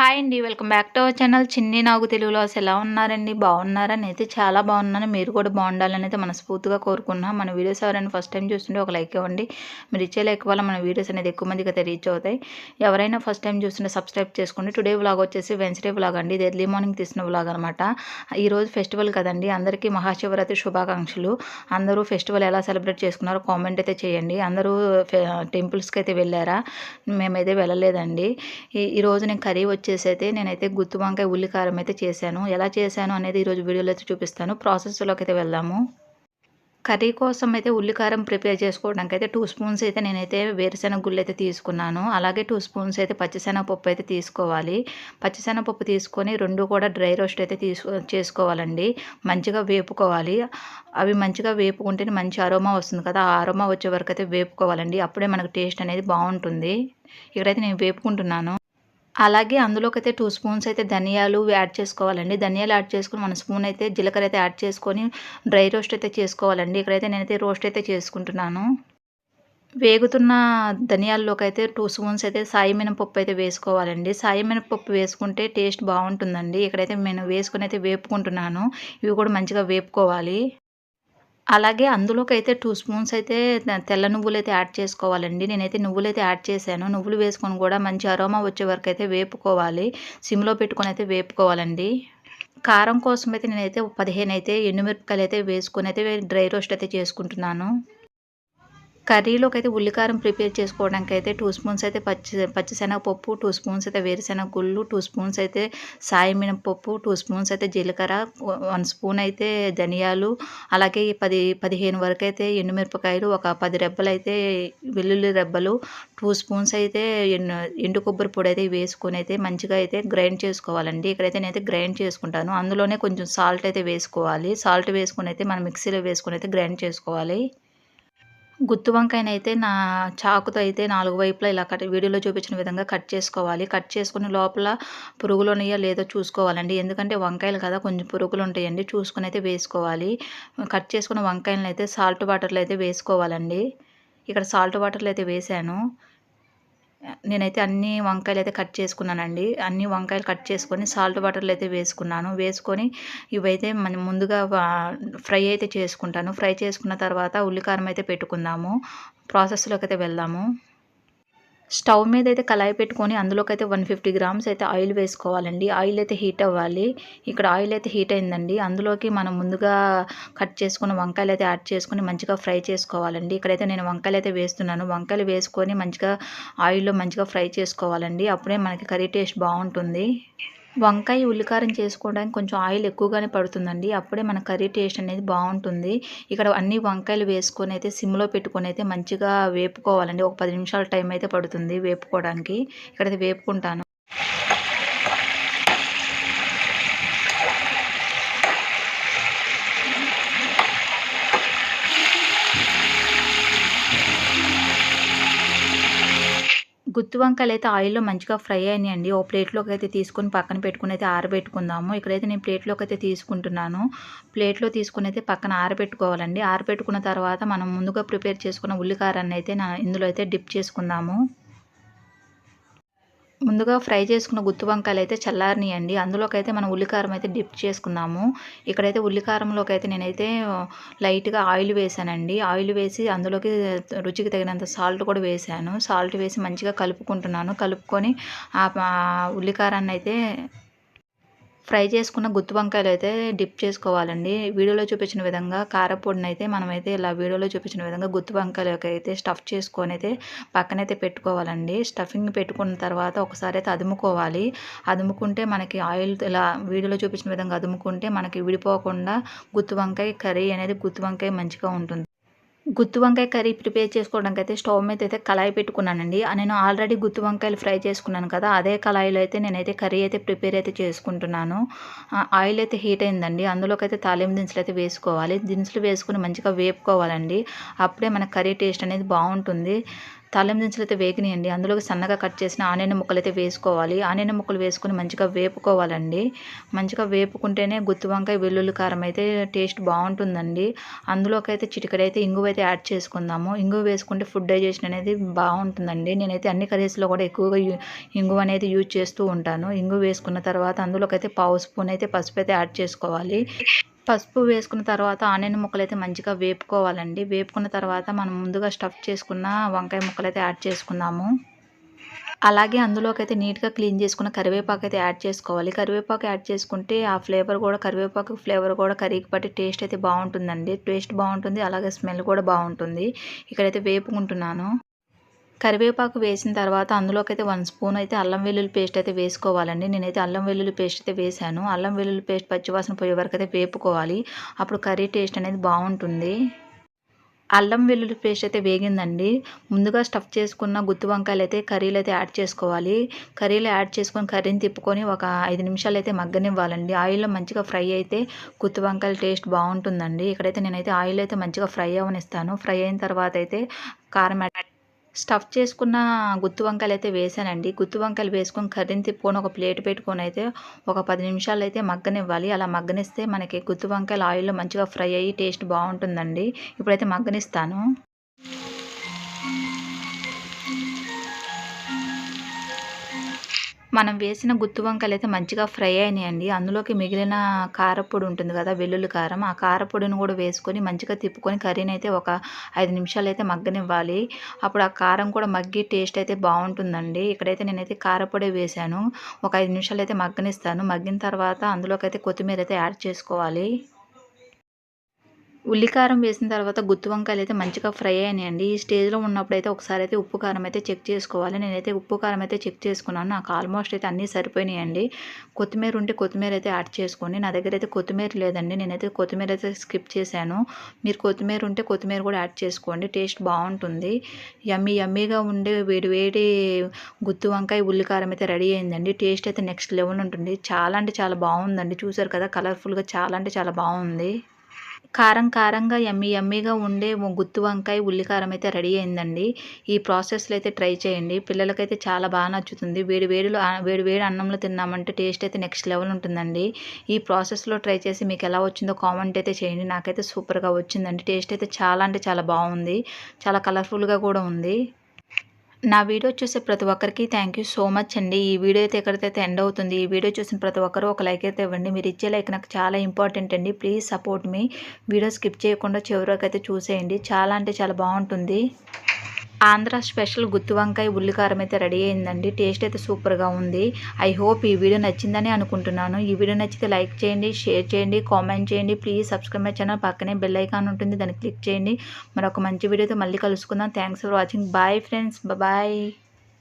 Hi అండి welcome back to our channel. చిన్ని నాకు తెలుగులో అసలు ఎలా ఉన్నారండి? బాగున్నారని అయితే చాలా బాగున్నాను. మీరు కూడా బాగుండాలని అయితే మనస్ఫూర్తిగా కోరుకున్నాం మన వీడియోస్ ఎవరైనా ఫస్ట్ టైం చూస్తుంటే ఒక లైక్ ఇవ్వండి. మీరు ఇచ్చే లైక్ వల్ల మన వీడియోస్ అనేది ఎక్కువ మందికి అయితే రీచ్ అవుతాయి. ఎవరైనా ఫస్ట్ టైం చూస్తుంటే సబ్స్క్రైబ్ చేసుకోండి. టుడే వ్లాగ్ వచ్చేసి వెన్స్డే వ్లాగ్ అండి. ఇది ఎర్లీ మార్నింగ్ తీసిన వ్లాగ్ అనమాట ఈరోజు ఫెస్టివల్ కదండి. అందరికీ మహాశివరాత్రి శుభాకాంక్షలు. అందరూ ఫెస్టివల్ ఎలా సెలబ్రేట్ చేసుకున్నారో కామెంట్ అయితే చేయండి. అందరూ టెంపుల్స్కి అయితే వెళ్ళారా? మేమైతే వెళ్ళలేదండి. ఈరోజు నేను కర్రీ వచ్చేసి అయితే నేనైతే గుత్తి వంకాయ ఉల్లికారం అయితే చేశాను. ఎలా చేశాను అనేది ఈరోజు వీడియోలో అయితే చూపిస్తాను. ప్రాసెస్లోకి అయితే వెళ్దాము. కర్రీ కోసం అయితే ఉల్లికారం ప్రిపేర్ చేసుకోవడానికి అయితే టూ స్పూన్స్ అయితే నేనైతే వేరుశెనగ గుళ్ళు అయితే తీసుకున్నాను. అలాగే టూ స్పూన్స్ అయితే పచ్చిశనగపప్పు అయితే తీసుకోవాలి. పచ్చిశనగపప్పు తీసుకొని రెండు కూడా డ్రై రోస్ట్ అయితే తీసుకో చేసుకోవాలండి. మంచిగా వేపుకోవాలి. అవి మంచిగా వేపుకుంటేనే మంచి అరోమా వస్తుంది కదా. ఆ అరోమా వచ్చే వరకు అయితే వేపుకోవాలండి. అప్పుడే మనకు టేస్ట్ అనేది బాగుంటుంది. ఇక్కడైతే నేను వేపుకుంటున్నాను. అలాగే అందులోకి అయితే టూ స్పూన్స్ అయితే ధనియాలు యాడ్ చేసుకోవాలండి. ధనియాలు యాడ్ చేసుకుని మన స్పూన్ అయితే జీలకర్ర అయితే యాడ్ చేసుకొని డ్రై రోస్ట్ అయితే చేసుకోవాలండి. ఇక్కడైతే నేనైతే రోస్ట్ అయితే చేసుకుంటున్నాను. వేగుతున్న ధనియాల్లోకి అయితే టూ స్పూన్స్ అయితే సాయి మినపప్పు అయితే వేసుకోవాలండి. సాయి మినపప్పు వేసుకుంటే టేస్ట్ బాగుంటుందండి. ఇక్కడైతే నేను వేసుకుని అయితే వేపుకుంటున్నాను. ఇవి కూడా మంచిగా వేపుకోవాలి. అలాగే అందులోకి అయితే టూ స్పూన్స్ అయితే తెల్ల నువ్వులు అయితే యాడ్ చేసుకోవాలండి. నేనైతే నువ్వులు అయితే యాడ్ చేశాను. నువ్వులు వేసుకొని కూడా మంచి అరోమా వచ్చే వరకు అయితే వేపుకోవాలి. సిమ్లో పెట్టుకొని అయితే వేపుకోవాలండి. కారం కోసం అయితే నేనైతే పదిహేను అయితే ఎండుమిరపకాయలు అయితే వేసుకొని అయితే డ్రై రోస్ట్ అయితే చేసుకుంటున్నాను. కర్రీలోకి అయితే ఉల్లికారం ప్రిపేర్ చేసుకోవడానికి అయితే టూ స్పూన్స్ అయితే పచ్చి పచ్చిశనగపప్పు టూ స్పూన్స్ అయితే వేరుశెనగ గుళ్ళు టూ స్పూన్స్ అయితే సాయి మినపప్పు టూ స్పూన్స్ అయితే జీలకర్ర వన్ స్పూన్ అయితే ధనియాలు అలాగే పది పదిహేను వరకు అయితే ఎండుమిరపకాయలు ఒక పది రెబ్బలు అయితే వెల్లుల్లి రెబ్బలు టూ స్పూన్స్ అయితే ఎండు కొబ్బరి పొడి అయితే వేసుకొని అయితే మంచిగా అయితే గ్రైండ్ చేసుకోవాలండి. ఇక్కడైతే నేనైతే గ్రైండ్ చేసుకుంటాను. అందులోనే కొంచెం సాల్ట్ అయితే వేసుకోవాలి. సాల్ట్ వేసుకొని అయితే మనం మిక్సీలో వేసుకొని అయితే గ్రైండ్ చేసుకోవాలి. గుత్తి వంకాయనైతే నా చాకుతో అయితే నాలుగు వైపులా ఇలా కట్ వీడియోలో చూపించిన విధంగా కట్ చేసుకోవాలి. కట్ చేసుకుని లోపల పురుగులు ఉన్నాయో లేదో చూసుకోవాలండి. ఎందుకంటే వంకాయలు కదా కొంచెం పురుగులు ఉంటాయండి. చూసుకుని అయితే వేసుకోవాలి. కట్ చేసుకున్న వంకాయలను అయితే సాల్ట్ వాటర్లో అయితే వేసుకోవాలండి. ఇక్కడ సాల్ట్ వాటర్లో అయితే వేసాను నేనైతే అన్ని వంకాయలు అయితే కట్ చేసుకున్నానండి. అన్ని వంకాయలు కట్ చేసుకొని సాల్ట్ వాటర్లో అయితే వేసుకున్నాను. వేసుకొని ఇవైతే మనం ముందుగా ఫ్రై అయితే చేసుకుంటాను. ఫ్రై చేసుకున్న తర్వాత ఉల్లికారం అయితే పెట్టుకుందాము. ప్రాసెస్లోకి అయితే వెళ్దాము. స్టవ్ మీద అయితే కళాయి పెట్టుకొని అందులోకి అయితే వన్ ఫిఫ్టీ గ్రామ్స్ అయితే ఆయిల్ వేసుకోవాలండి. ఆయిల్ అయితే హీట్ అవ్వాలి. ఇక్కడ ఆయిల్ అయితే హీట్ అయిందండి. అందులోకి మనం ముందుగా కట్ చేసుకున్న వంకాయలు అయితే యాడ్ చేసుకుని మంచిగా ఫ్రై చేసుకోవాలండి. ఇక్కడైతే నేను వంకాయలు అయితే వేస్తున్నాను. వంకాయలు వేసుకొని మంచిగా ఆయిల్లో మంచిగా ఫ్రై చేసుకోవాలండి. అప్పుడే మనకి కర్రీ టేస్ట్ బాగుంటుంది. వంకాయ ఉల్లికారం చేసుకోవడానికి కొంచెం ఆయిల్ ఎక్కువగానే పడుతుందండి. అప్పుడే మన కర్రీ టేస్ట్ అనేది బాగుంటుంది. ఇక్కడ అన్ని వంకాయలు వేసుకొని అయితే సిమ్లో పెట్టుకొని అయితే మంచిగా వేపుకోవాలండి. ఒక పది నిమిషాల టైం అయితే పడుతుంది వేపుకోవడానికి. ఇక్కడైతే వేపుకుంటాను. గుత్తి వంకాయలు అయితే ఆయిల్లో మంచిగా ఫ్రై అయినాయండి. ఓ ప్లేట్లోకి అయితే తీసుకొని పక్కన పెట్టుకుని అయితే ఆరబెట్టుకుందాము. ఇక్కడైతే నేను ప్లేట్లోకి అయితే తీసుకుంటున్నాను. ప్లేట్లో తీసుకుని అయితే పక్కన ఆరబెట్టుకోవాలండి. ఆరబెట్టుకున్న తర్వాత మనం ముందుగా ప్రిపేర్ చేసుకున్న ఉల్లికారాన్ని అయితే నా ఇందులో అయితే డిప్ చేసుకుందాము. ముందుగా ఫ్రై చేసుకున్న గుత్తి వంకాయలు అయితే చల్లారనియండి. అందులోకైతే మనం ఉల్లికారం అయితే డిప్ చేసుకుందాము. ఇక్కడైతే ఉల్లికారంలోకి అయితే నేనైతే లైట్గా ఆయిల్ వేసానండి. ఆయిల్ వేసి అందులోకి రుచికి తగినంత సాల్ట్ కూడా వేసాను. సాల్ట్ వేసి మంచిగా కలుపుకుంటున్నాను. కలుపుకొని ఆ ఉల్లికారాన్ని అయితే ఫ్రై చేసుకున్న గుత్తి వంకాయలు అయితే డిప్ చేసుకోవాలండి. వీడియోలో చూపించిన విధంగా కారపొడిని అయితే మనమైతే ఇలా వీడియోలో చూపించిన విధంగా గుత్తి వంకాయలు అయితే స్టఫ్ చేసుకొని అయితే పక్కనైతే పెట్టుకోవాలండి. స్టఫింగ్ పెట్టుకున్న తర్వాత ఒకసారి అయితే అదుముకోవాలి. అదుముకుంటే మనకి ఆయిల్ ఇలా వీడియోలో చూపించిన విధంగా అదుముకుంటే మనకి విడిపోకుండా గుత్తి వంకాయ కర్రీ అనేది గుత్తి వంకాయ మంచిగా ఉంటుంది. గుత్తి వంకాయ కర్రీ ప్రిపేర్ చేసుకోవడానికి అయితే స్టవ్ మీద అయితే కళాయి పెట్టుకున్నానండి. నేను ఆల్రెడీ గుత్తి వంకాయలు ఫ్రై చేసుకున్నాను కదా అదే కళాయిలో అయితే నేనైతే కర్రీ అయితే ప్రిపేర్ అయితే చేసుకుంటున్నాను. ఆయిల్ అయితే హీట్ అయిందండి. అందులోకి అయితే తాలింపు దినుసులు అయితే వేసుకోవాలి. దినుసులు వేసుకుని మంచిగా వేపుకోవాలండి. అప్పుడే మన కర్రీ టేస్ట్ అనేది బాగుంటుంది. తాలింపు దినుసులు అయితే వేగినాయండి. అందులోకి సన్నగా కట్ చేసిన ఆనియన్ ముక్కలు అయితే వేసుకోవాలి. ఆనియన్ ముక్కలు వేసుకుని మంచిగా వేపుకోవాలండి. మంచిగా వేపుకుంటేనే గుత్తి వంకాయ వెల్లుల్లి కారం అయితే టేస్ట్ బాగుంటుందండి. అందులోకి అయితే చిటికడైతే ఇంగువ అయితే యాడ్ చేసుకుందాము. ఇంగువ వేసుకుంటే ఫుడ్ డైజెషన్ అనేది బాగుంటుందండి. నేనైతే అన్ని కర్రీస్లో కూడా ఎక్కువగా ఇంగువ అనేది యూజ్ చేస్తూ ఉంటాను. ఇంగువ వేసుకున్న తర్వాత అందులోకి అయితే పావు స్పూన్ అయితే పసుపు అయితే యాడ్ చేసుకోవాలి. పసుపు వేసుకున్న తర్వాత ఆనియన్ ముక్కలు అయితే మంచిగా వేపుకోవాలండి. వేపుకున్న తర్వాత మనం ముందుగా స్టఫ్ చేసుకున్న వంకాయ ముక్కలు అయితే యాడ్ చేసుకున్నాము అలాగే అందులోకి అయితే నీట్గా క్లీన్ చేసుకున్న కరివేపాకు అయితే యాడ్ చేసుకోవాలి. కరివేపాకు యాడ్ చేసుకుంటే ఆ ఫ్లేవర్ కూడా కరివేపాకు ఫ్లేవర్ కూడా కర్రీకి పట్టి టేస్ట్ అయితే బాగుంటుందండి. టేస్ట్ బాగుంటుంది అలాగే స్మెల్ కూడా బాగుంటుంది. ఇక్కడైతే వేపుకుంటున్నాను. కరివేపాకు వేసిన తర్వాత అందులోకైతే వన్ స్పూన్ అయితే అల్లం వెల్లుల్లి పేస్ట్ అయితే వేసుకోవాలండి. నేనైతే అల్లం వెల్లుల్లి పేస్ట్ అయితే వేసాను అల్లం వెల్లుల్లి పేస్ట్ పచ్చివాసన పోయే వరకు అయితే వేపుకోవాలి. అప్పుడు కర్రీ టేస్ట్ అనేది బాగుంటుంది. అల్లం వెల్లుల్లి పేస్ట్ అయితే వేగిందండి. ముందుగా స్టఫ్ చేసుకున్న గుత్తి వంకాయలు అయితే కర్రీలు అయితే యాడ్ చేసుకోవాలి. కర్రీలు యాడ్ చేసుకొని కర్రీని తిప్పుకొని ఒక ఐదు నిమిషాలు అయితే మగ్గనివ్వాలండి. ఆయిల్లో మంచిగా ఫ్రై అయితే గుత్తి వంకాయల టేస్ట్ బాగుంటుందండి. ఇక్కడైతే నేనైతే ఆయిల్ అయితే మంచిగా ఫ్రై అవనిస్తాను. ఫ్రై అయిన తర్వాత అయితే కారం యాడ్ స్టఫ్ చేసుకున్న గుత్తి వంకాయలు అయితే వేసానండి. గుత్తి వంకాయలు వేసుకొని కర్రీని తిప్పుకొని ఒక ప్లేట్ పెట్టుకొని అయితే ఒక పది నిమిషాలు అయితే మగ్గనివ్వాలి. అలా మగ్గనిస్తే మనకి గుత్తి వంకాయలు ఆయిల్లో మంచిగా ఫ్రై అయ్యి టేస్ట్ బాగుంటుందండి. ఇప్పుడైతే మగ్గనిస్తాను. మనం వేసిన గుత్తి వంకాయలు అయితే మంచిగా ఫ్రై అయినాయండి. అందులోకి మిగిలిన కారపొడి ఉంటుంది కదా వెల్లుల్లి కారం. ఆ కారపొడిని కూడా వేసుకొని మంచిగా తిప్పుకొని కర్రీని అయితే ఒక ఐదు నిమిషాలు అయితే మగ్గనివ్వాలి. అప్పుడు ఆ కారం కూడా మగ్గి టేస్ట్ అయితే బాగుంటుందండి. ఇక్కడైతే నేనైతే కారపొడి వేశాను. ఒక ఐదు నిమిషాలు అయితే మగ్గనిస్తాను. మగ్గిన తర్వాత అందులోకి అయితే కొత్తిమీర అయితే యాడ్ చేసుకోవాలి. ఉల్లికారం వేసిన తర్వాత గుత్తి వంకాయలు అయితే మంచిగా ఫ్రై అయినాయండి. ఈ స్టేజ్లో ఉన్నప్పుడు అయితే ఒకసారి అయితే ఉప్పు కారం అయితే చెక్ చేసుకోవాలి. నేనైతే ఉప్పు కారం అయితే చెక్ చేసుకున్నాను. నాకు ఆల్మోస్ట్ అయితే అన్నీ సరిపోయినాయండి. కొత్తిమీర ఉంటే కొత్తిమీర అయితే యాడ్ చేసుకోండి. నా దగ్గర అయితే కొత్తిమీర లేదండి. నేనైతే కొత్తిమీర అయితే స్కిప్ చేశాను. మీరు కొత్తిమీర ఉంటే కొత్తిమీర కూడా యాడ్ చేసుకోండి. టేస్ట్ బాగుంటుంది. యమ్మీ యమ్మీగా ఉండే వేడి వేడి గుత్తి వంకాయ ఉల్లికారం అయితే రెడీ అయిందండి. టేస్ట్ అయితే నెక్స్ట్ లెవెల్ ఉంటుంది. చాలా అంటే చాలా బాగుందండి. చూసారు కదా కలర్ఫుల్గా చాలా అంటే చాలా బాగుంది. కారం కారంగా ఎమ్మి ఎమ్మిగా ఉండే గుత్తి వంకాయ ఉల్లికారం అయితే రెడీ అయిందండి. ఈ ప్రాసెస్లో అయితే ట్రై చేయండి. పిల్లలకైతే చాలా బాగా నచ్చుతుంది. వేడి వేడిలో వేడి వేడి అన్నంలో తిన్నామంటే టేస్ట్ అయితే నెక్స్ట్ లెవెల్ ఉంటుందండి. ఈ ప్రాసెస్లో ట్రై చేసి మీకు ఎలా వచ్చిందో కామెంట్ అయితే చేయండి. నాకైతే సూపర్గా వచ్చిందండి. టేస్ట్ అయితే చాలా అంటే చాలా బాగుంది. చాలా కలర్ఫుల్గా కూడా ఉంది. నా వీడియో చూసే ప్రతి ఒక్కరికి థ్యాంక్ యూ సో మచ్ అండి. ఈ వీడియో అయితే ఎక్కడైతే ఎండ్ అవుతుంది ఈ వీడియో చూసిన ప్రతి ఒక్కరు ఒక లైక్ అయితే ఇవ్వండి. మీరు ఇచ్చే లైక్ నాకు చాలా ఇంపార్టెంట్ అండి. ప్లీజ్ సపోర్ట్ మీ వీడియో స్కిప్ చేయకుండా చివరికి అయితే చూసేయండి. చాలా అంటే చాలా బాగుంటుంది. ఆంధ్ర స్పెషల్ గుత్తి వంకాయ ఉల్లికారం అయితే రెడీ అయిందండి. టేస్ట్ అయితే సూపర్గా ఉంది. ఐ హోప్ ఈ వీడియో నచ్చిందని అనుకుంటున్నాను. ఈ వీడియో నచ్చితే లైక్ చేయండి షేర్ చేయండి కామెంట్ చేయండి. Please subscribe my channel. పక్కనే బెల్ ఐకాన్ ఉంటుంది దాన్ని క్లిక్ చేయండి. మరొక మంచి వీడియోతో మళ్ళీ కలుసుకుందాం. Thanks for watching. Bye friends. Bye